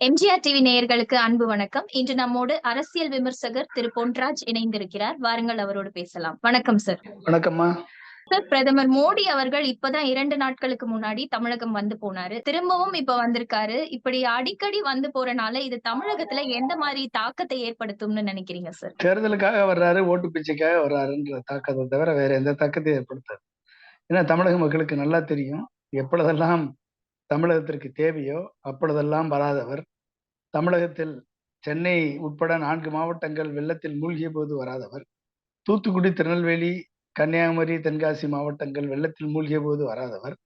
MGR TV நேயர்களுக்கு அன்பு வணக்கம். இன்று நம்மோடு அரசியல் விமர்சகர் திரு பொன்ராஜ் இணைந்திருக்கிறார். வாருங்கள் அவரோடு பேசலாம். வணக்கம் சார் வணக்கம்மா. சார் பிரதமர் மோடி அவர்கள் இப்பதான் இரண்டு நாட்களுக்கு முன்னாடி தமிழகம் வந்து போனாரு. திரும்பவும் இப்ப வந்திருக்காரு. இப்படி அடிக்கடி வந்து போறனால இது தமிழகத்துல எந்த மாதிரி தாக்கத்தை ஏற்படுத்தும்னு நினைக்கிறீங்க சார் தேர்தலுக்காக வர்றாரு ஓட்டு பிச்சைக்காக வர்றாருன்ற தாக்கத்தை தவிர வேற எந்த தாக்கத்தையும் ஏற்படுத்தாது. ஏன்னா தமிழக மக்களுக்கு நல்லா தெரியும். எப்பொழுதெல்லாம் தமிழகத்திற்கு தேவையோ அப்பொழுதெல்லாம் வராதவர். தமிழகத்தில் சென்னை உட்பட நான்கு மாவட்டங்கள் வெள்ளத்தில் மூழ்கிய போது வராதவர். தூத்துக்குடி திருநெல்வேலி கன்னியாகுமரி தென்காசி மாவட்டங்கள் வெள்ளத்தில் மூழ்கிய போது வராதவர்.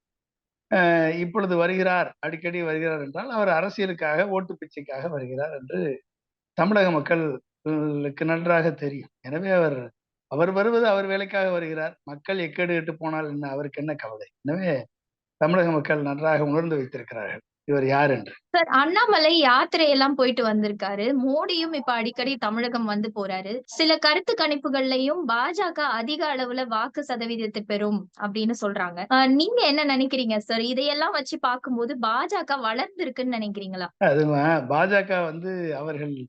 இப்பொழுது வருகிறார் அடிக்கடி வருகிறார் என்றால் அவர் அரசியலுக்காக ஓட்டு பிச்சைக்காக வருகிறார் என்று தமிழக மக்களுக்கு நன்றாக தெரியும். எனவே அவர் அவர் வருவது அவர் வேலைக்காக வருகிறார். மக்கள் எக்கேடு எட்டு போனால் என்ன அவருக்கு என்ன கவலை? எனவே தமிழக மக்கள் நன்றாக உணர்ந்து வைத்திருக்கிறார்கள். இவர் யார் என்று? சார் அண்ணாமலை யாத்திரை எல்லாம் போயிட்டு வந்திருக்காரு. மோடியும் இப்ப அடிக்கடி தமிழகம் வந்து போறாரு. சில கருத்து கணிப்புகள்லயும் பாஜக அதிக அளவுல வாக்கு சதவீதத்தை பெறும் அப்படின்னு சொல்றாங்க. நீங்க என்ன நினைக்கிறீங்க சார்? இதையெல்லாம் வச்சு பார்க்கும்போது பாஜக வளர்ந்திருக்குன்னு நினைக்கிறீங்களா? அது ம- பாஜக வந்து அவர்கள்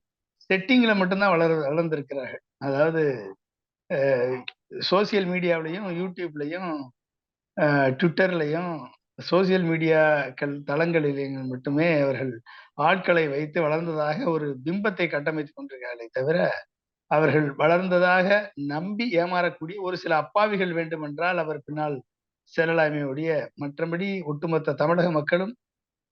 செட்டிங்ல மட்டும்தான் வளர் வளர்ந்திருக்கிறார்கள். அதாவது சோசியல் மீடியாவிலையும் யூடியூப்லையும் ட்விட்டர்லையும் சோசியல் மீடியாக்கள் தளங்களில் மட்டுமே அவர்கள் ஆட்களை வைத்து வளர்ந்ததாக ஒரு பிம்பத்தை கட்டமைத்துக் கொண்டிருக்கிறார்களே தவிர அவர்கள் வளர்ந்ததாக நம்பி ஏமாறக்கூடிய ஒரு சில அப்பாவிகள் வேண்டுமென்றால் அவர் பின்னால் செல்லலாமே ஒழிய மற்றபடி ஒட்டுமொத்த தமிழக மக்களும்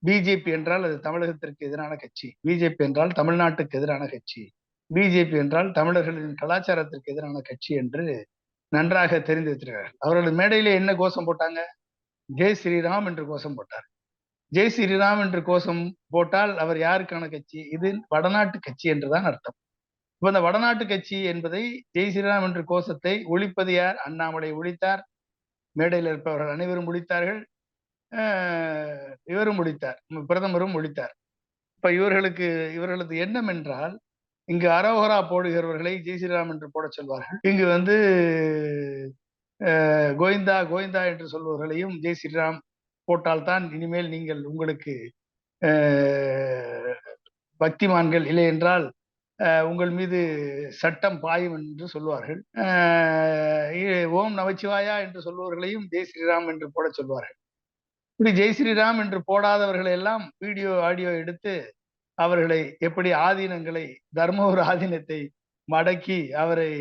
பிஜேபி என்றால் அது தமிழகத்திற்கு எதிரான கட்சி. பிஜேபி என்றால் தமிழ்நாட்டுக்கு எதிரான கட்சி. பிஜேபி என்றால் தமிழர்களின் கலாச்சாரத்திற்கு எதிரான கட்சி என்று நன்றாக தெரிந்து வைத்திருக்கிறார்கள். அவர்கள் மேடையிலே என்ன கோஷம் போட்டாங்க? ஜெய் ஸ்ரீராம் என்று கோஷம் போட்டார். ஜெய் ஸ்ரீராம் என்று கோஷம் போட்டால் அவர் யாருக்கான கட்சி? இது வடநாட்டு கட்சி என்றுதான் அர்த்தம். இப்ப இந்த வடநாட்டு கட்சி என்பதை ஜெய் ஸ்ரீராம் என்று கோஷத்தை ஒழிப்பது யார்? அண்ணாமலை ஒழித்தார். மேடையில் இருப்பவர்கள் அனைவரும் ஒழித்தார்கள். ஆஹ் இவரும் ஒழித்தார். பிரதமரும் ஒழித்தார். இப்ப இவர்களுக்கு இவர்களது எண்ணம் என்றால் இங்கு அரோகரா போடுகிறவர்களை ஜெய் ஸ்ரீராம் என்று போட சொல்வார்கள். இங்கு வந்து கோவிந்தா கோவிந்தா என்று சொல்பவர்களையும் ஜெய் ஸ்ரீராம் போட்டால்தான் இனிமேல் நீங்கள் உங்களுக்கு பக்திமான்கள் இல்லை என்றால் உங்கள் மீது சட்டம் பாயும் என்று சொல்வார்கள். ஓம் நமச்சிவாயா என்று சொல்பவர்களையும் ஜெய் ஸ்ரீராம் என்று போட சொல்வார்கள். இப்படி ஜெய் ஸ்ரீராம் என்று போடாதவர்களை எல்லாம் வீடியோ ஆடியோ எடுத்து அவர்களை எப்படி ஆதீனங்களை தர்மபுர ஆதீனத்தை மடக்கி அவரை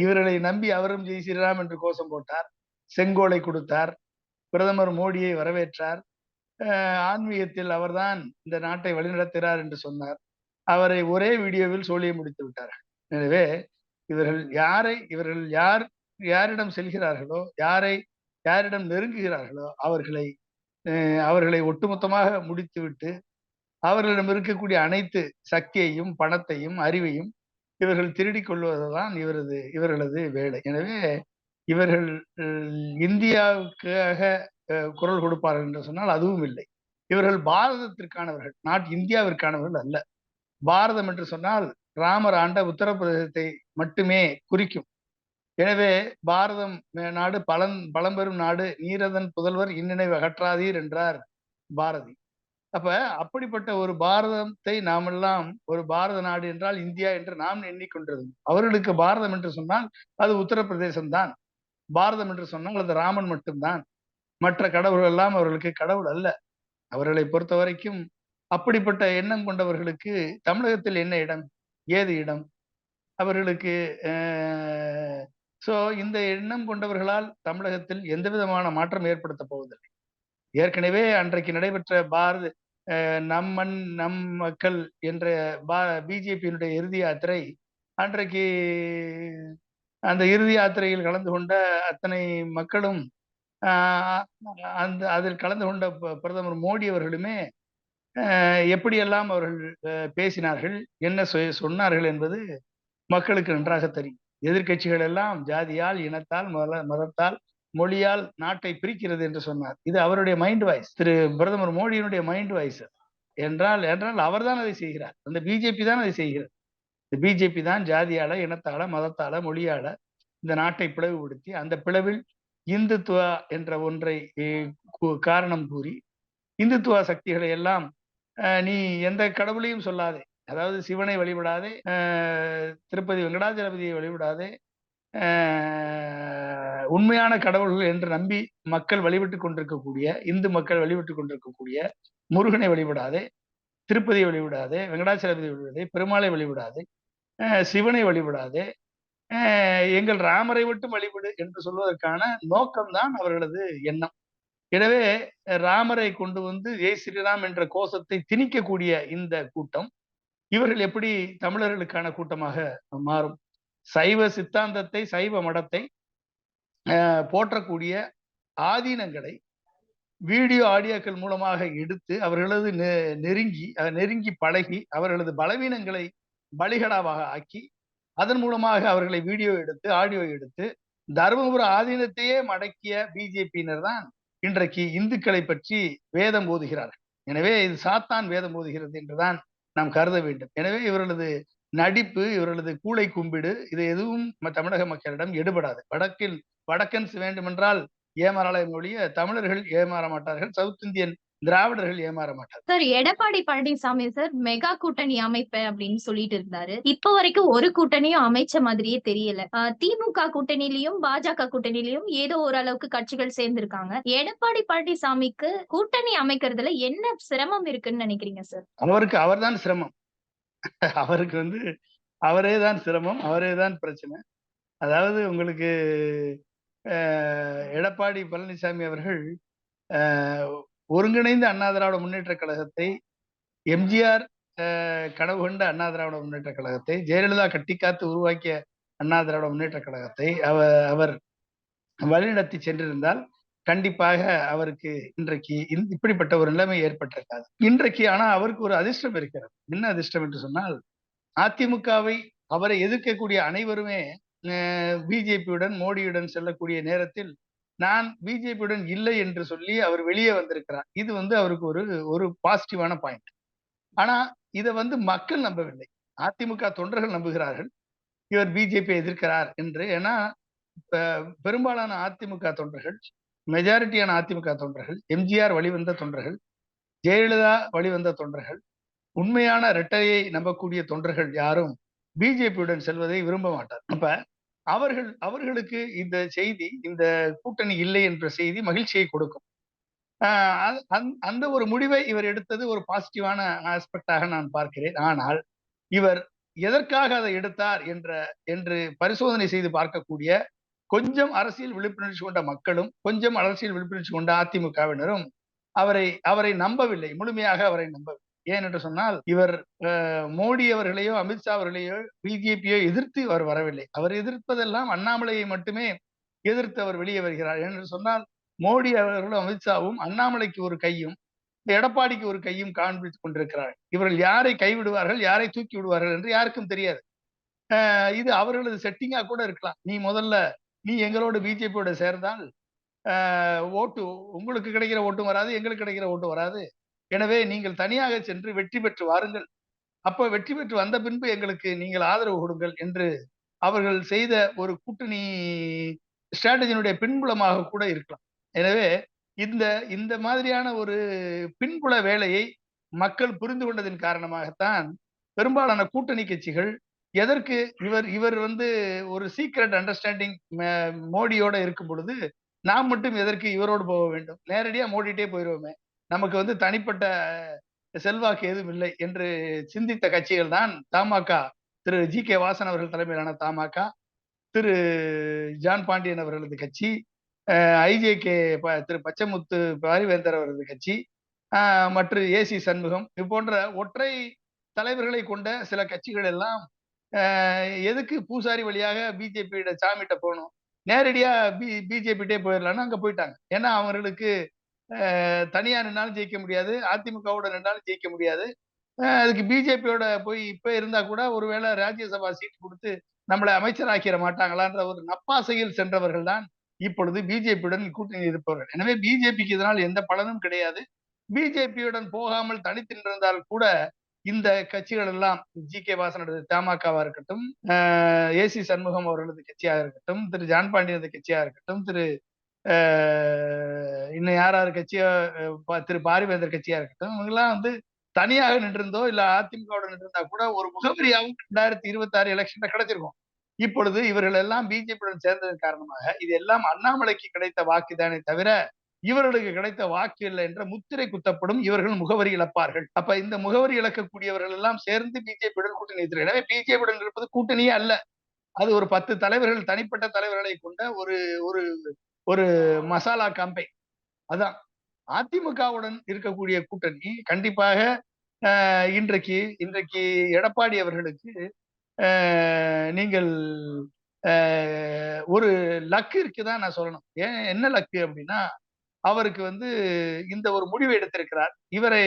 இவர்களை நம்பி அவரும் ஜெய் ஸ்ரீராம் என்று கோஷம் போட்டார் செங்கோலை கொடுத்தார் பிரதமர் மோடியை வரவேற்றார். ஆன்மீகத்தில் அவர்தான் இந்த நாட்டை வழிநடத்துகிறார் என்று சொன்னார். அவரை ஒரே வீடியோவில் சொல்லி முடித்து விட்டார்கள். எனவே இவர்கள் யாரை இவர்கள் யார் யாரிடம் செல்கிறார்களோ யாரை யாரிடம் நெருங்குகிறார்களோ அவர்களை அஹ், அவர்களை ஒட்டுமொத்தமாக முடித்துவிட்டு அவர்களிடம் இருக்கக்கூடிய அனைத்து சக்தியையும் பணத்தையும் அறிவையும் இவர்கள் திருடிக் கொள்வதுதான் இவரது இவர்களது வேலை. எனவே இவர்கள் இந்தியாவுக்காக குரல் கொடுப்பார்கள் என்று சொன்னால் அதுவும் இல்லை. இவர்கள் பாரதத்திற்கானவர்கள் நாட் இந்தியாவிற்கானவர்கள் அல்ல. பாரதம் என்று சொன்னால் ராமர் ஆண்ட உத்தரப்பிரதேசத்தை மட்டுமே குறிக்கும். எனவே பாரதம் நாடு பழம் பழம்பெரும் நாடு நீரதன் புதல்வர் இன்னினை அகற்றாதீர் என்றார் பாரதி. அப்ப அப்படிப்பட்ட ஒரு பாரதத்தை நாமெல்லாம் ஒரு பாரத நாடு என்றால் இந்தியா என்று நாம் எண்ணிக்கொண்டிருந்தோம் அவர்களுக்கு பாரதம் என்று சொன்னால் அது உத்தரப்பிரதேசம் தான் பாரதம் என்று சொன்னால் அது ராமன் மட்டும்தான். மற்ற கடவுள்கள் எல்லாம் அவர்களுக்கு கடவுள் அல்ல. அவர்களை பொறுத்த வரைக்கும் அப்படிப்பட்ட எண்ணம் கொண்டவர்களுக்கு தமிழகத்தில் என்ன இடம்? ஏது இடம்? அவர்களுக்கு சோ இந்த எண்ணம் கொண்டவர்களால் தமிழகத்தில் எந்த விதமான மாற்றம் ஏற்படுத்த போவதில்லை. ஏற்கனவே அன்றைக்கு நடைபெற்ற பாரத நம் மண் நம் மக்கள் என்ற பா பிஜேபியினுடைய இறுதி யாத்திரை அன்றைக்கு அந்த இறுதி யாத்திரையில் கலந்து கொண்ட அத்தனை மக்களும் ஆஹ், அந்த அதில் கலந்து கொண்ட ப- பிரதமர் மோடி அவர்களுமே அஹ், எப்படியெல்லாம் அவர்கள் பேசினார்கள் என்ன சொ- சொன்னார்கள் என்பது மக்களுக்கு நன்றாக தெரியும். எதிர்க்கட்சிகள் எல்லாம் ஜாதியால் இனத்தால் மத மதத்தால் மொழியால் நாட்டை பிரிக்கிறது என்று சொன்னார். இது அவருடைய மைண்ட் வாய்ஸ் திரு பிரதமர் மோடியினுடைய மைண்ட் வாய்ஸ் என்றால் என்றால் அவர்தான் அதை செய்கிறார். அந்த பிஜேபி தான் அதை செய்கிறது இந்த பிஜேபி தான் ஜாதியால இனத்தால மதத்தால மொழியால இந்த நாட்டை பிளவுபடுத்தி அந்த பிளவில் இந்துத்துவா என்ற ஒன்றை கு- காரணம் கூறி இந்துத்துவ சக்திகளை எல்லாம் அஹ், நீ எந்த கடவுளையும் சொல்லாதே. அதாவது சிவனை வழிபடாதே அஹ், திருப்பதி வெங்கடாஜலபதியை வழிபடாதே உண்மையான கடவுள்கள் என்று நம்பி மக்கள் வழிபட்டு கொண்டிருக்கக்கூடிய இந்து மக்கள் வழிபட்டு கொண்டிருக்கக்கூடிய முருகனை வழிபடாதே திருப்பதியை வழிபடாதே வெங்கடாச்சலபதி வழிபடாதே பெருமாளை வழிபடாதே சிவனை வழிபடாதே எங்கள் ராமரை மட்டும் வழிபடு என்று சொல்வதற்கான நோக்கம்தான் அவர்களது எண்ணம். எனவே ராமரை கொண்டு வந்து ஜெய் ஸ்ரீராம் என்ற கோஷத்தை திணிக்கக்கூடிய இந்த கூட்டம் இவர்கள் எப்படி தமிழர்களுக்கான கூட்டமாக மாறும்? சைவ சித்தாந்தத்தை சைவ மடத்தை போற்றக்கூடிய ஆதீனங்களை வீடியோ ஆடியோக்கள் மூலமாக எடுத்து அவர்களது நெருங்கி நெருங்கி பழகி அவர்களது பலவீனங்களை பலிகடாவாக ஆக்கி அதன் மூலமாக அவர்களை வீடியோ எடுத்து ஆடியோ எடுத்து தருமபுர ஆதீனத்தையே மடக்கிய பிஜேபியினர் தான் இன்றைக்கு இந்துக்களை பற்றி வேதம் போதுகிறார்கள் எனவே இது சாத்தான் வேதம் போதுகிறது என்றுதான் நாம் கருத வேண்டும். எனவே இவர்களது நடிப்பு இவர்களது கூளை கும்பிடு இது எதுவும் தமிழக மக்களிடம் எடுபடாது. வடக்கில் வடக்கன்ஸ் வேண்டுமென்றால் ஏமாறலாம் ஒழிய தமிழர்கள் ஏமாற மாட்டார்கள் சவுத் இந்தியன் திராவிடர்கள் ஏமாற மாட்டார்கள். Sir Edappadi Palaniswami sir mega கூட்டணி அமைப்பேன் அப்படின்னு சொல்லிட்டு இருந்தாரு. இப்ப வரைக்கும் ஒரு கூட்டணியும் அமைச்ச மாதிரியே தெரியல. திமுக கூட்டணியிலயும் பாஜக கூட்டணியிலயும் ஏதோ ஓரளவுக்கு கட்சிகள் சேர்ந்திருக்காங்க. எடப்பாடி பழனிசாமிக்கு கூட்டணி அமைக்கிறதுல என்ன சிரமம் இருக்குன்னு நினைக்கிறீங்க சார்? அவருக்கு அவர்தான் சிரமம். அவருக்கு வந்து அவரே தான் சிரமம் அவரே தான் பிரச்சனை. அதாவது உங்களுக்கு எடப்பாடி பழனிசாமி அவர்கள் ஒருங்கிணைந்த அண்ணா திராவிட முன்னேற்ற கழகத்தை எம்ஜிஆர் கனவு கொண்ட அண்ணா திராவிட முன்னேற்ற கழகத்தை ஜெயலலிதா கட்டிக்காத்து உருவாக்கிய அண்ணா திராவிட முன்னேற்ற கழகத்தை அவர் வழிநடத்தி சென்றிருந்தால் கண்டிப்பாக அவருக்கு இன்றைக்கு இப்படிப்பட்ட ஒரு நிலைமை ஏற்பட்டிருக்காது. இன்றைக்கு ஆனா அவருக்கு ஒரு அதிர்ஷ்டம் இருக்கிறது. என்ன அதிர்ஷ்டம் என்று சொன்னால் அதிமுகவை அவரை எதிர்க்கக்கூடிய அனைவருமே பிஜேபியுடன் மோடியுடன் செல்லக்கூடிய நேரத்தில் நான் பிஜேபியுடன் இல்லை என்று சொல்லி அவர் வெளியே வந்திருக்கிறார். இது வந்து அவருக்கு ஒரு ஒரு பாசிட்டிவான பாயிண்ட் ஆனா இதை வந்து மக்கள் நம்பவில்லை. அதிமுக தொண்டர்கள் நம்புகிறார்கள். இவர் பிஜேபி எதிர்க்கிறார் என்று. ஏன்னா பெரும்பாலான அதிமுக தொண்டர்கள் மெஜாரிட்டியான அதிமுக தொண்டர்கள் எம்ஜிஆர் வழிவந்த தொண்டர்கள் ஜெயலலிதா வழிவந்த தொண்டர்கள் உண்மையான இரட்டையை நம்பக்கூடிய தொண்டர்கள் யாரும் பிஜேபியுடன் செல்வதை விரும்ப மாட்டார். அப்ப அவர்கள் அவர்களுக்கு இந்த செய்தி இந்த கூட்டணி இல்லை என்ற செய்தி மகிழ்ச்சியை கொடுக்கும். ஆஹ் அந்த- அந்த ஒரு முடிவை இவர் எடுத்தது ஒரு பாசிட்டிவான ஆஸ்பெக்டாக நான் பார்க்கிறேன். ஆனால் இவர் எதற்காக அதை எடுத்தார் என்ற என்று பரிசோதனை செய்து பார்க்கக்கூடிய கொஞ்சம் அரசியல் விழிப்புணர்ச்சி கொண்ட மக்களும் கொஞ்சம் அரசியல் விழிப்புணர்ச்சி கொண்ட அதிமுகவினரும் அவரை அவரை நம்பவில்லை முழுமையாக அவரை நம்பவில்லை. ஏன் என்று சொன்னால் இவர் மோடி அவர்களையோ அமித்ஷா அவர்களையோ பிஜேபியோ எதிர்த்து அவர் வரவில்லை. அவர் எதிர்ப்பதெல்லாம் அண்ணாமலையை மட்டுமே எதிர்த்து அவர் வெளியே வருகிறார். என்று சொன்னால் மோடி அவர்களும் அமித்ஷாவும் அண்ணாமலைக்கு ஒரு கையும் இந்த எடப்பாடிக்கு ஒரு கையும் காண்பித்துக் கொண்டிருக்கிறார்கள். இவர்கள் யாரை கைவிடுவார்கள் யாரை தூக்கி விடுவார்கள் என்று யாருக்கும் தெரியாது. இது அவர்களது செட்டிங்கா கூட இருக்கலாம். நீ முதல்ல நீ எங்களோட பிஜேபியோட சேர்ந்தால் ஆஹ், ஓட்டு உங்களுக்கு கிடைக்கிற ஓட்டும் வராது எங்களுக்கு கிடைக்கிற ஓட்டும் வராது. எனவே நீங்கள் தனியாக சென்று வெற்றி பெற்று வாருங்கள். அப்ப வெற்றி பெற்று வந்த பின்பு எங்களுக்கு நீங்கள் ஆதரவு கொடுங்கள் என்று அவர்கள் செய்த ஒரு கூட்டணி ஸ்ட்ராட்டஜியினுடைய பின்புலமாக கூட இருக்கலாம். எனவே இந்த இந்த மாதிரியான ஒரு பின்புல வேலையை மக்கள் புரிந்து கொண்டதின் காரணமாகத்தான் பெரும்பாலான கூட்டணி கட்சிகள் எதற்கு இவர் இவர் வந்து ஒரு சீக்ரெட் அண்டர்ஸ்டாண்டிங் மோடியோட இருக்கும் பொழுது நாம் மட்டும் எதற்கு இவரோடு போக வேண்டும்? நேரடியா மோடிட்டே போயிடுவோமே நமக்கு வந்து தனிப்பட்ட செல்வாக்கு எதுவும் இல்லை என்று சிந்தித்த கட்சிகள் தான் தமாக திரு ஜி கே வாசன் அவர்கள் தலைமையிலான தமாக திரு ஜான் பாண்டியன் அவர்களது கட்சி ஐஜே கே திரு பச்சமுத்து பாரிவேந்தர் அவரது கட்சி ஆஹ் மற்றும் ஏசி சண்முகம் இது போன்ற ஒற்றை தலைவர்களை கொண்ட சில கட்சிகள் எல்லாம் எதுக்கு பூசாரி வழியாக பிஜேபியோட சாமிகிட்ட போகணும்? நேரடியா பி பிஜேபிட்டே போயிடலாம்னு அங்க போயிட்டாங்க. ஏன்னா அவர்களுக்கு தனியாக தனியா நின்னாலும் ஜெயிக்க முடியாது. அதிமுகவோட நின்னாலும் ஜெயிக்க முடியாது. அதுக்கு பிஜேபியோட போய் இப்ப இருந்தா கூட ஒருவேளை ராஜ்யசபா சீட் கொடுத்து நம்மளை அமைச்சராக்கிட மாட்டாங்களான்ற ஒரு நப்பாசையில் சென்றவர்கள் தான் இப்பொழுது பிஜேபியுடன் கூட்டணி இருப்பவர்கள். எனவே பிஜேபிக்கு இதனால் எந்த பலனும் கிடையாது. பிஜேபியுடன் போகாமல் தனித்திருந்தால் கூட இந்த கட்சிகள் எல்லாம் ஜி கே வாசனது தமாகவா இருக்கட்டும் ஏசி சண்முகம் அவர்களது கட்சியாக இருக்கட்டும் திரு ஜான் பாண்டியனது கட்சியா இருக்கட்டும் திரு இன்னும் யாராரு கட்சியா திரு பாரிவேந்தர் கட்சியா இருக்கட்டும் இவங்கெல்லாம் வந்து தனியாக நின்றிருந்தோ இல்ல அதிமுகவோட நின்றிருந்தா கூட ஒரு முகவரியாகவும் ரெண்டாயிரத்தி இருபத்தி ஆறு எலெக்ஷன்ல கிடைச்சிருக்கும். இப்பொழுது இவர்கள் எல்லாம் பிஜேபியுடன் சேர்ந்ததன் காரணமாக இது எல்லாம் அண்ணாமலைக்கு கிடைத்த வாக்குதானே தவிர இவர்களுக்கு கிடைத்த வாக்கு இல்லை என்ற முத்திரை குத்தப்படும் இவர்கள் முகவரி இழப்பார்கள். அப்ப இந்த முகவரி இழக்கக்கூடியவர்கள் எல்லாம் சேர்ந்து பிஜேபியுடன் கூட்டணி வைத்திருக்கிறார் எனவே பிஜேபியுடன் இருப்பது கூட்டணியே அல்ல. அது ஒரு பத்து தலைவர்கள் தனிப்பட்ட தலைவர்களை கொண்ட ஒரு ஒரு ஒரு மசாலா கம்பை அதான். அதிமுகவுடன் இருக்கக்கூடிய கூட்டணி கண்டிப்பாக இன்றைக்கு இன்றைக்கு எடப்பாடி அவர்களுக்கு ஆஹ், நீங்கள் ஒரு லக்கு இருக்குதான் நான் சொல்லணும். ஏன் என்ன லக்கு அப்படின்னா அவருக்கு வந்து இந்த ஒரு முடிவை எடுத்திருக்கிறார். இவரை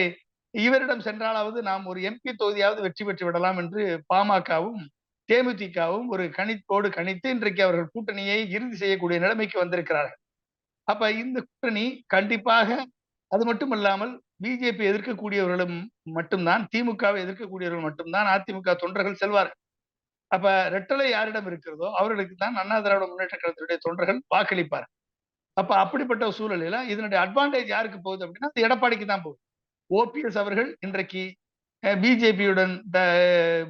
இவரிடம் சென்றாலாவது நாம் ஒரு எம்பி தொகுதியாவது வெற்றி பெற்று விடலாம் என்று பாமகவும் தேமுதிகவும் ஒரு கணிப்போடு கணித்து இன்றைக்கு அவர்கள் கூட்டணியை இறுதி செய்யக்கூடிய நிலைமைக்கு வந்திருக்கிறார்கள். அப்ப இந்த கூட்டணி கண்டிப்பாக அது மட்டுமல்லாமல் பிஜேபி எதிர்க்கக்கூடியவர்களும் மட்டும்தான் திமுகவை எதிர்க்கக்கூடியவர்கள் மட்டும்தான் அதிமுக தொண்டர்கள் செல்வார்கள். அப்ப ரெட்டலை யாரிடம் இருக்கிறதோ அவர்களுக்கு தான் அண்ணா திராவிட முன்னேற்ற கழகத்தினுடைய தொண்டர்கள் வாக்களிப்பார்கள். அப்ப அப்படிப்பட்ட சூழலில் இதனுடைய அட்வான்டேஜ் யாருக்கு போகுது அப்படின்னா அது எடப்பாடிக்கு தான் போகுது. ஓபிஎஸ் அவர்கள் இன்றைக்கு பிஜேபியுடன்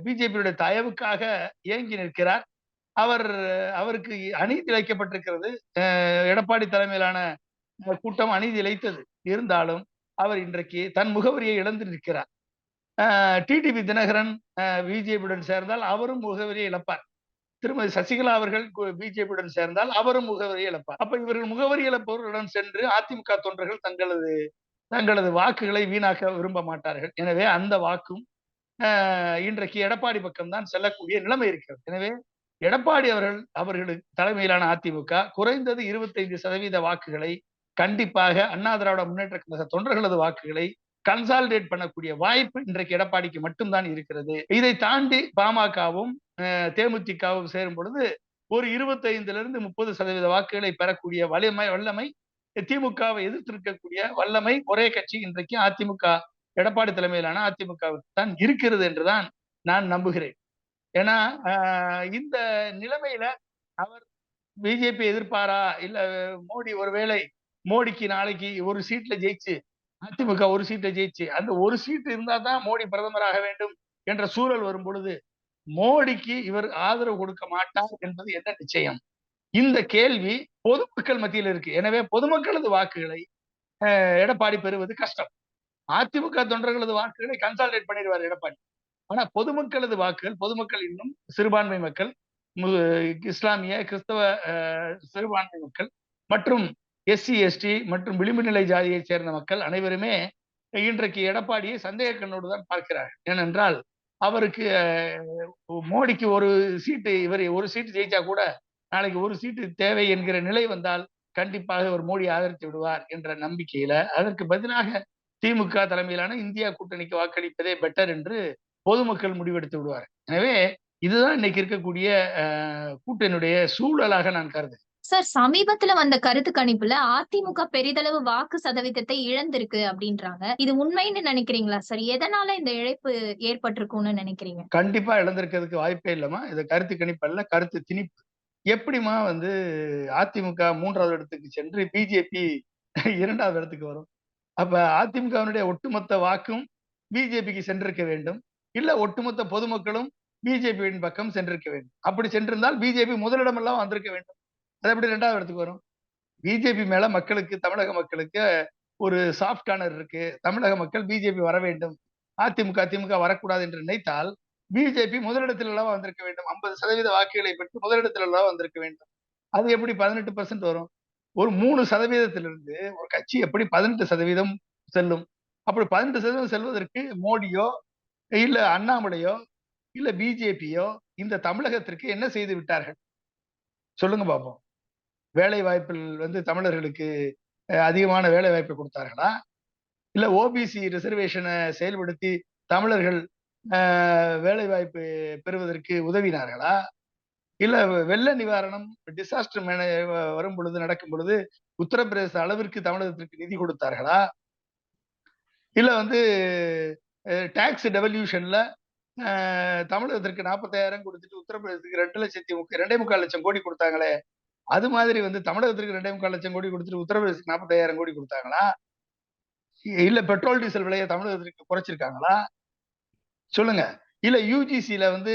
பிஜேபியுடைய தயவுக்காக இயங்கி நிற்கிறார். அவர் அவருக்கு அநீதி இழைக்கப்பட்டிருக்கிறது அஹ், எடப்பாடி தலைமையிலான கூட்டம் அநீதி இழைத்தது. இருந்தாலும் அவர் இன்றைக்கு தன் முகவரியை இழந்து நிற்கிறார். டிடிபி தினகரன் பிஜேபியுடன் சேர்ந்தால் அவரும் முகவரியை இழப்பார். திருமதி சசிகலா அவர்கள் பிஜேபியுடன் சேர்ந்தால் அவரும் முகவரி இழப்பார். அப்ப இவர்கள் முகவரி இழப்பவர்களுடன் சென்று அதிமுக தொண்டர்கள் தங்களது தங்களது வாக்குகளை வீணாக்க விரும்ப மாட்டார்கள். எனவே அந்த வாக்கும் ஆஹ், இன்றைக்கு எடப்பாடி பக்கம்தான் செல்லக்கூடிய நிலைமை இருக்கிறது. எனவே எடப்பாடி அவர்கள் அவர்களுக்கு தலைமையிலான அதிமுக குறைந்தது இருபத்தைந்து சதவீத வாக்குகளை கண்டிப்பாக அண்ணா திராவிட முன்னேற்ற கழக தொண்டர்களது வாக்குகளை கன்சாலிடேட் பண்ணக்கூடிய வாய்ப்பு இன்றைக்கு எடப்பாடிக்கு மட்டும்தான் இருக்கிறது. இதை தாண்டி பாமகவும் தேமுதிகவும் சேரும் பொழுது ஒரு இருபத்தைந்துல இருந்து முப்பது சதவீத வாக்குகளை பெறக்கூடிய வலிமை வல்லமை திமுகவை எதிர்த்திருக்கக்கூடிய வல்லமை ஒரே கட்சி இன்றைக்கு அதிமுக எடப்பாடி தலைமையிலான அதிமுகவுக்கு தான் இருக்கிறது என்றுதான் நான் நம்புகிறேன். ஏன்னா ஆஹ், இந்த நிலைமையில அவர் பிஜேபி எதிர்ப்பாரா? இல்ல மோடி ஒருவேளை மோடிக்கு நாளைக்கு ஒரு சீட்ல ஜெயிச்சு அதிமுக ஒரு சீட்டை ஜெயிச்சு அந்த ஒரு சீட்டு இருந்தா தான் மோடி பிரதமராக வேண்டும் என்ற சூழல் வரும் பொழுது மோடிக்கு இவர் ஆதரவு கொடுக்க மாட்டார் என்பது என்ன நிச்சயம்? இந்த கேள்வி பொதுமக்கள் மத்தியில் இருக்கு. எனவே பொதுமக்களது வாக்குகளை அஹ், எடப்பாடி பெறுவது கஷ்டம். அதிமுக தொண்டர்களது வாக்குகளை கன்சால்டேட் பண்ணிடுவார் எடப்பாடி. ஆனா பொதுமக்களது வாக்குகள் பொதுமக்கள் இன்னும் சிறுபான்மை மக்கள் இஸ்லாமிய கிறிஸ்தவ சிறுபான்மை மக்கள் மற்றும் எஸ்சி எஸ்டி மற்றும் விளிம்பு நிலை ஜாதியைச் சேர்ந்த மக்கள் அனைவருமே இன்றைக்கு எடப்பாடியை சந்தேக கண்ணோடு தான் பார்க்கிறார் ஏனென்றால் அவருக்கு அஹ், மோடிக்கு ஒரு சீட்டு இவர் ஒரு சீட்டு ஜெயிச்சா கூட நாளைக்கு ஒரு சீட்டு தேவை என்கிற நிலை வந்தால் கண்டிப்பாக ஒரு மோடி ஆதரித்து விடுவார் என்ற நம்பிக்கையில அதற்கு பதிலாக திமுக தலைமையிலான இந்தியா கூட்டணிக்கு வாக்களிப்பதே பெட்டர் என்று பொதுமக்கள் முடிவெடுத்து விடுவார் எனவே இதுதான் இன்னைக்கு இருக்கக்கூடிய கூட்டணியுடைய சூழலாக நான் கருது சார் சமீபத்துல வந்த கருத்து கணிப்புல அதிமுக பெரிதளவு வாக்கு சதவீதத்தை இழந்திருக்கு அப்படின்றாங்க. இது உண்மைன்னு நினைக்கிறீங்களா சார்? எதனால இந்த இழப்பு ஏற்பட்டிருக்கும்னு நினைக்கிறீங்க? கண்டிப்பா இழந்திருக்கிறதுக்கு வாய்ப்பே இல்லமா இது கருத்து கணிப்பல்ல கருத்து திணிப்பு. எப்படிம்மா வந்து அதிமுக மூன்றாவது இடத்துக்கு சென்று பிஜேபி இரண்டாவது இடத்துக்கு வரும்? அப்ப அதிமுகவினுடைய ஒட்டுமொத்த வாக்கும் பிஜேபிக்கு சென்றிருக்க வேண்டும். இல்ல ஒட்டுமொத்த பொதுமக்களும் பிஜேபியின் பக்கம் சென்றிருக்க வேண்டும். அப்படி சென்றிருந்தால் பிஜேபி முதலிடம் எல்லாம் வந்திருக்க வேண்டும். அது எப்படி ரெண்டாவது இடத்துக்கு வரும்? பிஜேபி மேல மக்களுக்கு தமிழக மக்களுக்கு ஒரு சாஃப்ட் கார்னர் இருக்கு. தமிழக மக்கள் பிஜேபி வர வேண்டும். அதிமுக திமுக வரக்கூடாது என்று நினைத்தால் பிஜேபி முதலிடத்தில் அல்லவா வந்திருக்க வேண்டும். ஐம்பது சதவீத வாக்குகளை பெற்று முதலிடத்தில் அல்லவா வந்திருக்க வேண்டும். அது எப்படி பதினெட்டு பர்சன்ட் வரும்? ஒரு மூணு சதவீதத்திலிருந்து ஒரு கட்சி எப்படி பதினெட்டு சதவீதம் செல்லும்? அப்படி பதினெட்டு சதவீதம் செல்வதற்கு மோடியோ இல்ல அண்ணாமலையோ இல்ல பிஜேபியோ இந்த தமிழகத்திற்கு என்ன செய்து விட்டார்கள்? சொல்லுங்க பாப்போம். வேலை வாய்ப்பில் வந்து தமிழர்களுக்கு அதிகமான வேலை வாய்ப்பை கொடுத்தார்களா? இல்ல ஓபிசி ரிசர்வேஷனை செயல்படுத்தி தமிழர்கள் ஆஹ், வேலை வாய்ப்பு பெறுவதற்கு உதவினார்களா? இல்ல வெள்ள நிவாரணம் டிசாஸ்டர் மேன வரும் பொழுது நடக்கும் பொழுது உத்தரப்பிரதேச அளவிற்கு தமிழகத்திற்கு நிதி கொடுத்தார்களா? இல்ல வந்து டாக்ஸ் டெவல்யூஷன்ல தமிழகத்திற்கு நாற்பத்தாயிரம் கொடுத்துட்டு உத்தரப்பிரதேசத்துக்கு ரெண்டு லட்சத்தி முக்க ரெண்டே முக்கால் லட்சம் கோடி கொடுத்தாங்களே அது மாதிரி வந்து தமிழகத்திற்கு ரெண்டே முக்கால் லட்சம் கோடி கொடுத்துட்டு உத்தரப்பிரதேசத்துக்கு நாற்பத்தாயிரம் கோடி கொடுத்தாங்களா? இல்ல பெட்ரோல் டீசல் விலையை தமிழகத்திற்கு குறைச்சிருக்காங்களா? சொல்லுங்க. இல்ல யூஜிசியில வந்து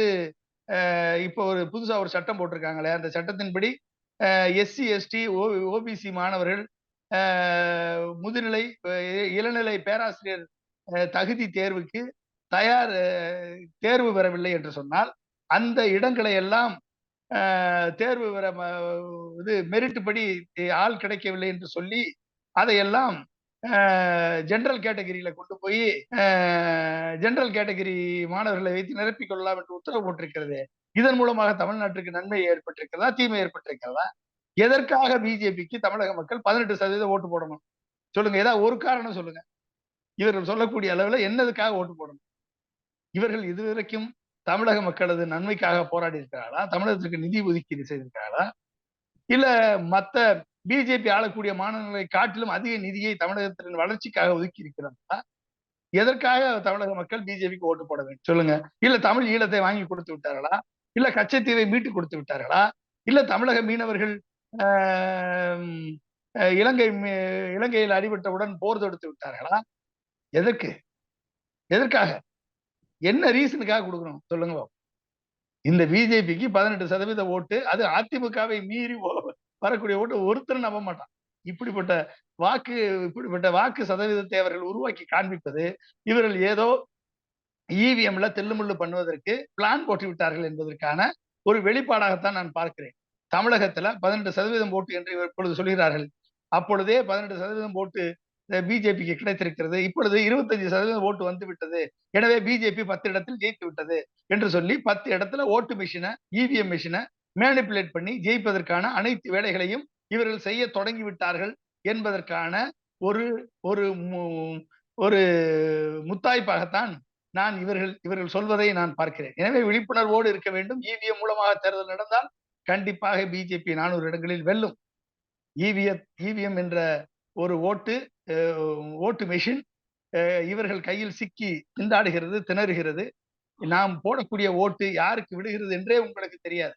இப்போ ஒரு புதுசா ஒரு சட்டம் போட்டிருக்காங்களே அந்த சட்டத்தின்படி எஸ்சி எஸ்டி ஓபிசி மாணவர்கள் முதுநிலை இளநிலை பேராசிரியர் தகுதி தேர்வுக்கு தயார் தேர்வு பெறவில்லை என்று சொன்னால் அந்த இடங்களை எல்லாம் தேர்வு இது மெரிட் படி ஆள் கிடைக்கவில்லை என்று சொல்லி அதையெல்லாம் ஜென்ரல் கேட்டகரியில கொண்டு போய் ஜென்ரல் கேட்டகரி மாணவர்களை வைத்து நிரப்பிக் கொள்ளலாம் என்று உத்தரவு போட்டிருக்கிறது. இதன் மூலமாக தமிழ்நாட்டுக்கு நன்மை ஏற்பட்டிருக்கிறதா தீமை ஏற்பட்டிருக்கிறதா? எதற்காக பிஜேபிக்கு தமிழக மக்கள் பதினெட்டு சதவீதம் ஓட்டு போடணும்? சொல்லுங்க ஏதாவது ஒரு காரணம் சொல்லுங்க. இவர்கள் சொல்லக்கூடிய அளவுல என்னதுக்காக ஓட்டு போடணும்? இவர்கள் இதுவரைக்கும் தமிழக மக்களது நன்மைக்காக போராடி இருக்கிறார்களா தமிழகத்திற்கு நிதி ஒதுக்கீடு செய்திருக்கிறாரா இல்ல மத்த பிஜேபி ஆளக்கூடிய மாநிலங்களை காட்டிலும் அதிக நிதியை தமிழகத்தின் வளர்ச்சிக்காக ஒதுக்கி இருக்கிறார்களா எதற்காக தமிழக மக்கள் பிஜேபிக்கு ஓட்டு போட வேண்டும்? சொல்லுங்க. இல்ல தமிழ் ஈழத்தை வாங்கி கொடுத்து விட்டார்களா? இல்ல கச்சத்தீவை மீட்டு கொடுத்து விட்டார்களா? இல்ல தமிழக மீனவர்கள் ஆஹ், அஹ், இலங்கை இலங்கையில் அடிபட்டவுடன் போர் தொடுத்து விட்டார்களா? எதற்கு? எதற்காக? என்ன ரீசனுக்காக கொடுக்கணும்? சொல்லுங்க இந்த பிஜேபிக்கு பதினெட்டு சதவீத ஓட்டு அது அதிமுகவை மீறி வரக்கூடிய ஓட்டு ஒருத்தர் நம்ப மாட்டான். இப்படிப்பட்ட வாக்கு இப்படிப்பட்ட வாக்கு சதவீதத்தை அவர்கள் உருவாக்கி காண்பிப்பது இவர்கள் ஏதோ இவிஎம்ல தெல்லுமுள்ளு பண்ணுவதற்கு பிளான் போட்டு விட்டார்கள் என்பதற்கான ஒரு வெளிப்பாடாகத்தான் நான் பார்க்கிறேன். தமிழகத்துல பதினெட்டு சதவீதம் ஓட்டு என்று இவர் இப்பொழுது சொல்கிறார்கள். அப்பொழுதே பதினெட்டு சதவீதம் ஓட்டு பிஜேபிக்கு கிடைத்திருக்கிறது. இப்பொழுது இருபத்தஞ்சு சதவீதம் ஓட்டு வந்து விட்டது. எனவே பிஜேபி பத்து இடத்தில் ஜெயித்து விட்டது என்று சொல்லி பத்து இடத்துல ஓட்டு மிஷினை இவிஎம் மிஷினை மேனிப்புலேட் பண்ணி ஜெயிப்பதற்கான அனைத்து வேலைகளையும் இவர்கள் செய்ய தொடங்கி விட்டார்கள் என்பதற்கான ஒரு ஒரு ஒரு முத்தாய்ப்பாகத்தான் நான் இவர்கள் இவர்கள் சொல்வதை நான் பார்க்கிறேன். எனவே விழிப்புணர்வோடு இருக்க வேண்டும். இவிஎம் மூலமாக தேர்தல் நடந்தால் கண்டிப்பாக பிஜேபி நானூறு இடங்களில் வெல்லும். இவிஎம் இவிஎம் என்ற ஒரு ஓட்டு ஓட்டு மெஷின் இவர்கள் கையில் சிக்கி திண்டாடுகிறது திணறுகிறது. நாம் போடக்கூடிய ஓட்டு யாருக்கு விடுகிறது என்றே உங்களுக்கு தெரியாது.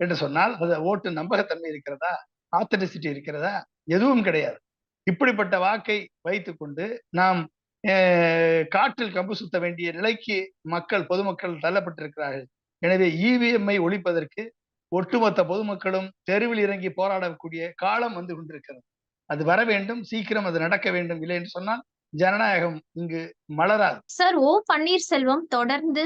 என்று சொன்னால் அது ஓட்டு நம்பகத்தன்மை இருக்கிறதா? ஆத்தடிசிட்டி இருக்கிறதா? எதுவும் கிடையாது. இப்படிப்பட்ட வாக்கை வைத்துக்கொண்டு நாம் அஹ், காற்றில் கம்பு சுத்த வேண்டிய நிலைக்கு மக்கள் பொதுமக்கள் தள்ளப்பட்டிருக்கிறார்கள். எனவே இவிஎம்ஐ ஒழிப்பதற்கு ஒட்டுமொத்த பொதுமக்களும் தெருவில் இறங்கி போராடக்கூடிய காலம் வந்து கொண்டிருக்கிறது. அது வர வேண்டும் சீக்கிரம் அது நடக்க வேண்டும் இல்லை என்று சொன்னால் ஜனநாயகம் இங்கு மலராது. சார் ஓ பன்னீர்செல்வம் தொடர்ந்து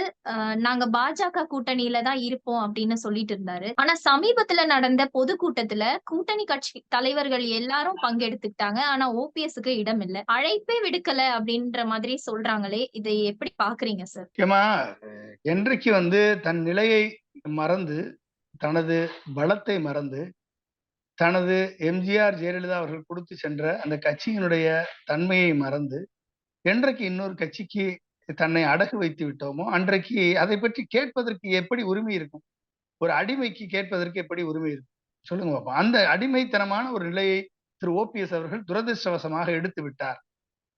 நாங்க பாஜக கூட்டணியில தான் இருப்போம் அப்படின்னு சொல்லிட்டு இருந்தாரு. ஆனா சமீபத்துல நடந்த பொதுக்கூட்டத்துல கூட்டணி கட்சி தலைவர்கள் எல்லாரும் பங்கெடுத்துக்கிட்டாங்க. ஆனா ஓபிஎஸ்க்கு இடம் இல்ல அழைப்பே விடுக்கல அப்படின்ற மாதிரி சொல்றாங்களே இதை எப்படி பாக்குறீங்க சார்? முக்கியமா என்றைக்கு வந்து தன் நிலையை மறந்து தனது பலத்தை மறந்து தனது எம்ஜிஆர் ஜெயலலிதா அவர்கள் கொடுத்து சென்ற அந்த கட்சியினுடைய தன்மையை மறந்து என்றைக்கு இன்னொரு கட்சிக்கு தன்னை அடகு வைத்து விட்டோமோ அன்றைக்கு அதை பற்றி கேட்பதற்கு எப்படி உரிமை இருக்கும்? ஒரு அடிமைக்கு கேட்பதற்கு எப்படி உரிமை இருக்கும்? சொல்லுங்க பாப்பா. அந்த அடிமைத்தனமான ஒரு நிலையை திரு ஓபிஎஸ் அவர்கள் துரதிருஷ்டவசமாக எடுத்து விட்டார்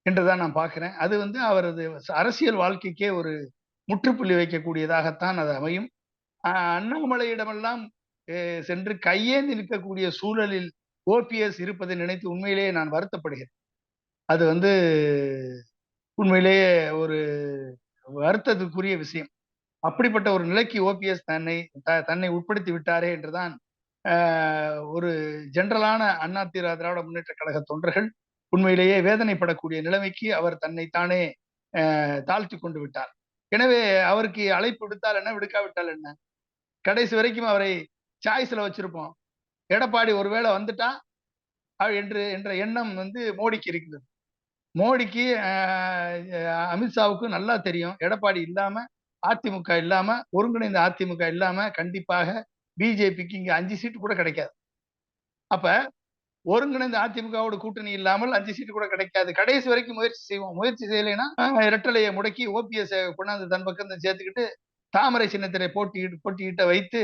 என்றுதான் நான் பார்க்கிறேன். அது வந்து அவரது அரசியல் வாழ்க்கைக்கே ஒரு முற்றுப்புள்ளி வைக்கக்கூடியதாகத்தான் அது அமையும். அண்ணாமலையிடமெல்லாம் சென்று கையேந்தி நிற்கக்கூடிய சூழலில் ஓபிஎஸ் இருப்பதை நினைத்து உண்மையிலேயே நான் வருத்தப்படுகிறேன். அது வந்து உண்மையிலேயே ஒரு வருத்தத்துக்குரிய விஷயம். அப்படிப்பட்ட ஒரு நிலைக்கு ஓபிஎஸ் தன்னை தன்னை உட்படுத்தி விட்டாரே என்றுதான் ஆஹ் ஒரு ஜென்ரலான அண்ணா திரா திராவிட முன்னேற்ற கழக தொண்டர்கள் உண்மையிலேயே வேதனைப்படக்கூடிய நிலைமைக்கு அவர் தன்னை தானே தாழ்த்தி கொண்டு விட்டார். எனவே அவருக்கு அழைப்பு விடுத்தால் என்ன விடுக்காவிட்டால் என்ன? கடைசி வரைக்கும் அவரை சாய்ஸ்ல வச்சிருப்போம். எடப்பாடி ஒருவேளை வந்துட்டா என்று என்ற எண்ணம் வந்து மோடிக்கு இருக்குது மோடிக்கு அமித்ஷாவுக்கு அமித்ஷாவுக்கும் நல்லா தெரியும். எடப்பாடி இல்லாம அதிமுக இல்லாம ஒருங்கிணைந்த அதிமுக இல்லாம கண்டிப்பாக பிஜேபிக்கு இங்கே அஞ்சு சீட்டு கூட கிடைக்காது. அப்ப ஒருங்கிணைந்த அதிமுகவோட கூட்டணி இல்லாமல் அஞ்சு சீட்டு கூட கிடைக்காது. கடைசி வரைக்கும் முயற்சி செய்வோம். முயற்சி செய்யலைன்னா இரட்டலையை முடக்கி ஓபிஎஸ் கொண்டாந்து தன் பக்கம் சேர்த்துக்கிட்டு தாமரை சின்னத்திலே போட்டியிட்டு போட்டியிட்ட வைத்து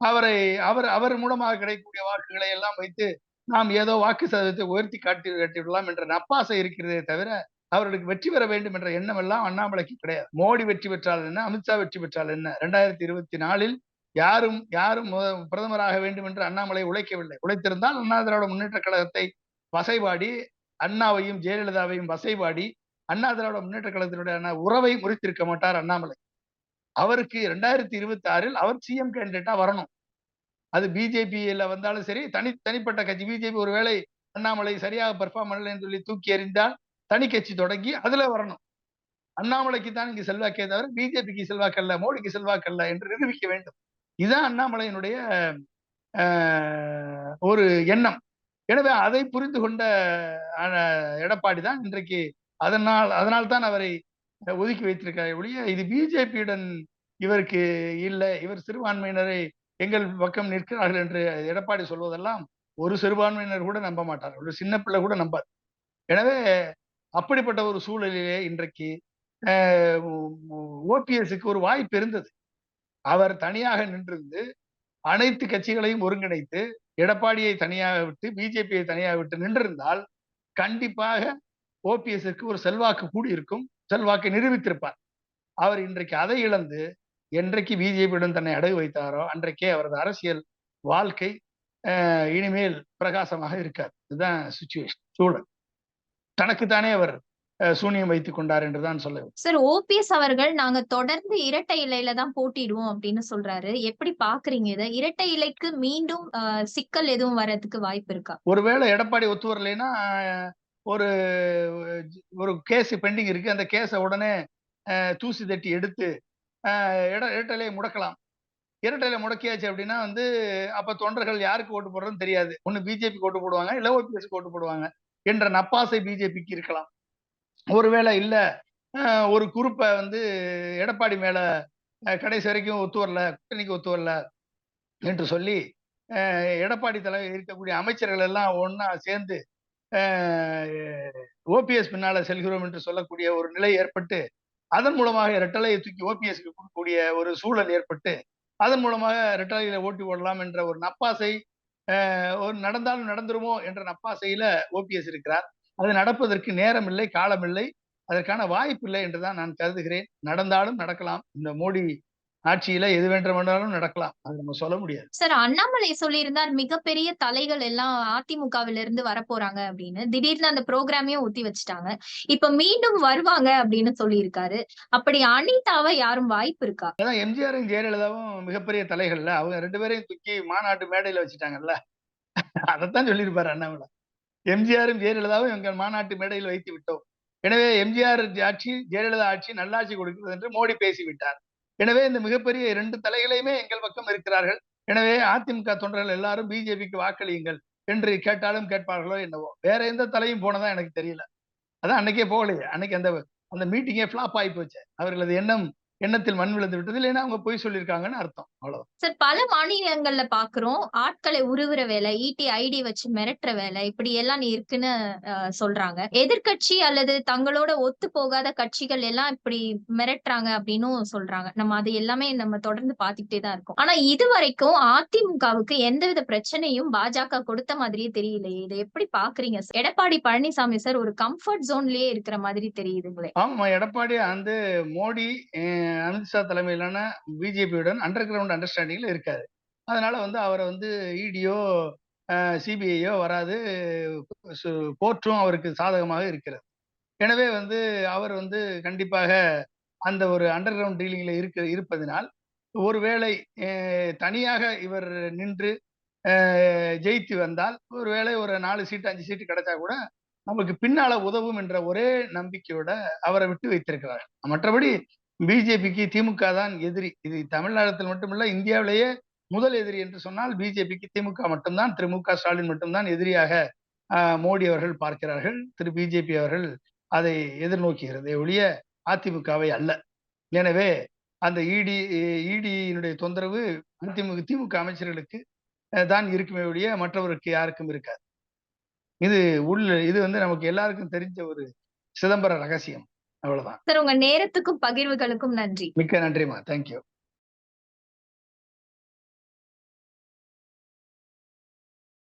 அவரை அவர் அவர் மூலமாக கிடைக்கக்கூடிய வாக்குகளை எல்லாம் வைத்து நாம் ஏதோ வாக்கு சதவீதத்தை உயர்த்தி காட்டி காட்டிவிடலாம் என்ற நப்பாசை இருக்கிறதே தவிர அவர்களுக்கு வெற்றி பெற வேண்டும் என்ற எண்ணம் எல்லாம் அண்ணாமலைக்கு கிடையாது. மோடி வெற்றி பெற்றால் என்ன? அமித்ஷா வெற்றி பெற்றால் என்ன? ரெண்டாயிரத்தி இருபத்தி நாலில் யாரும் யாரும் பிரதமராக வேண்டும் என்று அண்ணாமலை உழைக்கவில்லை. உழைத்திருந்தால் அண்ணா திராவிட முன்னேற்ற கழகத்தை வசைபாடி அண்ணாவையும் ஜெயலலிதாவையும் வசைபாடி அண்ணா திராவிட முன்னேற்ற கழகத்தினுடைய உறவை முறித்திருக்க மாட்டார் அண்ணாமலை. அவருக்கு ரெண்டாயிரத்தி இருபத்தி ஆறில் அவர் சிஎம் கேண்டிடேட்டா வரணும். அது பிஜேபியில வந்தாலும் சரி தனி தனிப்பட்ட கட்சி. பிஜேபி ஒருவேளை அண்ணாமலை சரியாக பெர்ஃபார்ம் பண்ணலன்னு சொல்லி தூக்கி எறிந்தால் தனி கட்சி தொடங்கி அதுல வரணும். அண்ணாமலைக்கு தான் இங்கு செல்வாக்கே தவிர பிஜேபிக்கு செல்வாக்கல்ல மோடிக்கு செல்வாக்கல்ல என்று நிரூபிக்க வேண்டும். இதுதான் அண்ணாமலையினுடைய ஆஹ், ஒரு எண்ணம். எனவே அதை புரிந்து கொண்ட எடப்பாடி தான் இன்றைக்கு அதனால் அதனால் தான் அவரை ஒதுக்கி வைத்திருக்கிறார் ஒழிய இது பிஜேபியுடன் இவருக்கு இல்லை. இவர் சிறுபான்மையினரை எங்கள் பக்கம் நிற்கிறார்கள் என்று எடப்பாடி சொல்வதெல்லாம் ஒரு சிறுபான்மையினர் கூட நம்ப மாட்டார். ஒரு சின்ன பிள்ளை கூட நம்பாது. எனவே அப்படிப்பட்ட ஒரு சூழலிலே இன்றைக்கு ஓபிஎஸ்க்கு ஒரு வாய்ப்பு இருந்தது. அவர் தனியாக நின்றிருந்து அனைத்து கட்சிகளையும் ஒருங்கிணைத்து எடப்பாடியை தனியாக விட்டு பிஜேபியை தனியாக விட்டு நின்றிருந்தால் கண்டிப்பாக ஓபிஎஸ்க்கு ஒரு செல்வாக்கு கூடியிருக்கும். செல்வாக்கை நிரூபித்திருப்பார். அவர் இன்றைக்கு அதை இழந்து என்றைக்கு பிஜேபியுடன் தன்னை அடகு வைத்தாரோ அன்றைக்கே அவரது அரசியல் வாழ்க்கை இனிமேல் பிரகாசமாக இருக்காது. இதுதான் சுச்சுவேஷன் சூழல். தனக்குத்தானே அவர் சூனியம் வைத்துக் கொண்டார் என்றுதான் சொல்ல. சார் ஓபிஎஸ் அவர்கள் நாங்க தொடர்ந்து இரட்டை இலையில தான் போட்டிடுவோம் அப்படின்னு சொல்றாரு. எப்படி பாக்குறீங்க இதை? இரட்டை இலைக்கு மீண்டும் சிக்கல் எதுவும் வர்றதுக்கு வாய்ப்பு இருக்கா? ஒருவேளை எடப்பாடி ஒத்து வரலைன்னா ஒரு ஒரு கேஸ் பெண்டிங் இருக்கு. அந்த கேஸை உடனே தூசி தட்டி எடுத்து இட- இரட்டையிலையை முடக்கலாம். இரட்டையில முடக்கியாச்சு அப்படின்னா வந்து அப்ப தொண்டர்கள் யாருக்கு ஓட்டு போடுறதுன்னு தெரியாது. ஒண்ணு பிஜேபி ஓட்டு போடுவாங்க இல்ல ஓபிஎஸ் ஓட்டு போடுவாங்க. என்ற நப்பாசை பிஜேபிக்கு இருக்கலாம். ஒருவேளை இல்ல ஒரு குறிப்பை வந்து எடப்பாடி மேல கடைசி வரைக்கும் ஒத்து வரல கூட்டணிக்கு ஒத்து வரல என்று சொல்லி அஹ், எடப்பாடி தலைவர் இருக்கக்கூடிய அமைச்சர்கள் எல்லாம் ஒன்னா சேர்ந்து ஓபிஎஸ் பின்னால செல்கிறோம் என்று சொல்லக்கூடிய ஒரு நிலை ஏற்பட்டு அதன் மூலமாக ரெட்டலையை தூக்கி ஓபிஎஸ்க்கு கொடுக்கக்கூடிய ஒரு சூழல் ஏற்பட்டு அதன் மூலமாக இரட்டலையில ஓட்டி போடலாம் என்ற ஒரு நப்பாசை ஒரு நடந்தாலும் நடந்துருமோ என்ற நப்பாசையில ஓபிஎஸ் இருக்கிறார். அது நடப்பதற்கு நேரம் இல்லை காலம் இல்லை அதற்கான வாய்ப்பு இல்லை என்றுதான் நான் கருதுகிறேன். நடந்தாலும் நடக்கலாம். இந்த மோடி ஆட்சியில எது வேண்டுமானாலும் நடக்கலாம். அது நம்ம சொல்ல முடியாது. சார் அண்ணாமலை சொல்லியிருந்தார் மிகப்பெரிய தலைகள் எல்லாம் அதிமுகவில இருந்து வரப்போறாங்க அப்படின்னு. திடீர்னு அந்த ப்ரோக்ராமையும் ஒத்தி வச்சுட்டாங்க. இப்ப மீண்டும் வருவாங்க அப்படின்னு சொல்லியிருக்காரு. அப்படி அனிதாவை யாரும் வாய்ப்பு இருக்கா? அதான் எம்ஜிஆரும் ஜெயலலிதாவும் மிகப்பெரிய தலைகள்ல. அவங்க ரெண்டு பேரையும் தூக்கி மாநாட்டு மேடையில வச்சுட்டாங்கல்ல. அதைத்தான் சொல்லியிருப்பாரு அண்ணாமலை. எம்ஜிஆரும் ஜெயலலிதாவும் எங்கள் மாநாட்டு மேடையில் வைத்து விட்டோம். எனவே எம்ஜிஆர் ஆட்சி ஜெயலலிதா ஆட்சி நல்லாட்சி கொடுக்கிறது என்று மோடி பேசிவிட்டார். எனவே இந்த மிகப்பெரிய இரண்டு தலைகளையுமே எங்கள் பக்கம் இருக்கிறார்கள். எனவே அதிமுக தொண்டர்கள் எல்லாரும் பிஜேபிக்கு வாக்களியுங்கள் என்று கேட்டாலும் கேட்பார்களோ என்னவோ. வேற எந்த தலையும் போனதா எனக்கு தெரியல. அதான் அன்னைக்கே போகலையே. அன்னைக்கு அந்த அந்த மீட்டிங்கே ஃபிளாப் ஆகி போச்சு அவர்களது எண்ணம் எண்ணத்தில் மண் விழுந்து விட்டது. இல்லைன்னா அவங்க பொய் சொல்லியிருக்காங்கன்னு அர்த்தம். அவ்வளவு சார் பல மாநிலங்கள்ல பாக்குறோம் ஆட்களை உருவுற வேலை ஈட்டி ஐடி வச்சு மிரட்டுற வேலை இப்படி எல்லாம் இருக்குன்னு சொல்றாங்க. எதிர்க்கட்சி அல்லது தங்களோட ஒத்து போகாத கட்சிகள் எல்லாம் இப்படி மிரட்டுறாங்க அப்படின்னும் சொல்றாங்க. நம்ம அது எல்லாமே நம்ம தொடர்ந்து பாத்துக்கிட்டே தான் இருக்கோம். ஆனா இது வரைக்கும் அதிமுகவுக்கு எந்தவித பிரச்சனையும் பாஜக கொடுத்த மாதிரியே தெரியலையே. இதை எப்படி பாக்குறீங்க? சார் எடப்பாடி பழனிசாமி சார் ஒரு கம்ஃபர்ட் ஜோன்லயே இருக்கிற மாதிரி தெரியுதுங்களே. ஆமா எடப்பாடி வந்து மோடி அமித்ஷா தலைமையிலான பிஜேபியுடன் அண்டர் கிரவுண்ட் அண்டர்ஸ்டாண்டிங்ல இருக்காரு. அதனால வந்து அவரை வந்து இடியோ சிபிஐயோ வராது கோர்ட்டும் அவருக்கு சாதகமாக இருக்கிறது. எனவே வந்து அவர் வந்து கண்டிப்பாக அந்த ஒரு அண்டர் கிரவுண்ட் டீலிங்ல இருக்க இருப்பதினால் ஒருவேளை அஹ், தனியாக இவர் நின்று ஜெயித்து வந்தால் ஒருவேளை ஒரு நாலு சீட்டு அஞ்சு சீட்டு கிடைச்சா கூட நமக்கு பின்னால உதவும் என்ற ஒரே நம்பிக்கையோட அவரை விட்டு வைத்திருக்கிறார் மற்றபடி பிஜேபிக்கு திமுக தான் எதிரி. இது தமிழ்நாட்டில் மட்டுமல்ல இந்தியாவிலேயே முதல் எதிரி என்று சொன்னால் பிஜேபிக்கு திமுக மட்டும்தான் திரு மு க ஸ்டாலின் மட்டும்தான் எதிரியாக ஆஹ், மோடி அவர்கள் பார்க்கிறார்கள். திரு பிஜேபி அவர்கள் அதை எதிர்நோக்குகிறது ஒழிய அதிமுகவை அல்ல. எனவே அந்த இடி இடியினுடைய தொந்தரவு அதிமுக திமுக அமைச்சர்களுக்கு தான் இருக்குமே ஒழிய மற்றவருக்கு யாருக்கும் இருக்காது. இது உள்ள இது வந்து நமக்கு எல்லாருக்கும் தெரிஞ்ச ஒரு சிதம்பர ரகசியம். அவ்வளவுதான். சார் உங்க நேரத்துக்கும் பகிர்வுகளுக்கும் நன்றி. மிக்க நன்றிமா தேங்க்யூ